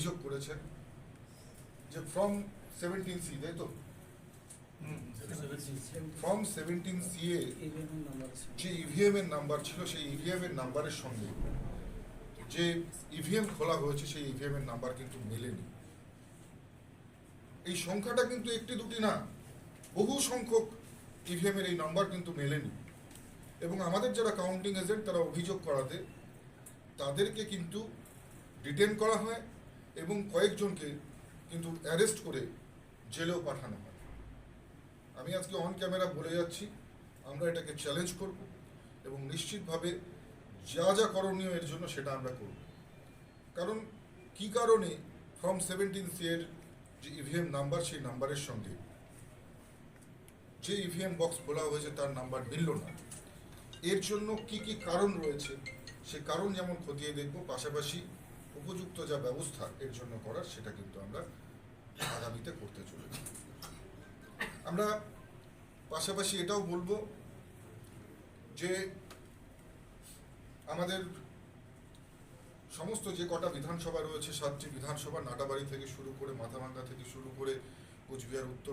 অভিযোগ করেছেন যে ফ্রম সেভেন্টিন সি তাই তো? ফ্রম সেভেন্টিন সি এ যে ইভিএম এর নাম্বার ছিল সেই ইভিএম এর নাম্বারের সঙ্গে যে ইভিএম খোলা হয়েছে সেই ইভিএম এর নাম্বার কিন্তু মেলেনি। এই সংখ্যাটা কিন্তু একটি দুটি না বহু সংখ্যক ইভিএম এর এই নাম্বার কিন্তু মেলেনি। এবং আমাদের যারা কাউন্টিং এজেন্ট তারা অভিযোগ করাতে তাদেরকে কিন্তু ডিটেন করা হয়। এবং কয়েকজনকে কিন্তু অ্যারেস্ট করে জেলেও পাঠানো হয়। আমি আজকে অন ক্যামেরা বলে যাচ্ছি, আমরা এটাকে চ্যালেঞ্জ করব এবং নিশ্চিতভাবে যা যা করণীয় এর জন্য সেটা আমরা করব। কারণ কি কারণে ফর্ম সেভেন্টিন এর যে ইভিএম নাম্বার সেই নাম্বারের সঙ্গে যে ইভিএম বক্স খোলা হয়েছে তার নাম্বার মিলল না, এর জন্য কি কি কারণ রয়েছে, সে কারণ যেমন খতিয়ে দেখব, পাশাপাশি উপযুক্ত যা ব্যবস্থা এর জন্য করার, সেটা কিন্তু আমরা আগামীতে করতে চলেছি। আমরা পাশাপাশি এটাও বলব যে আমাদের সমস্ত যে কটা বিধানসভা রয়েছে, সাতটি বিধানসভা, নাটাবাড়ি থেকে শুরু করে, মাথাভাঙ্গা থেকে শুরু করে, কোচবিহার, উত্তর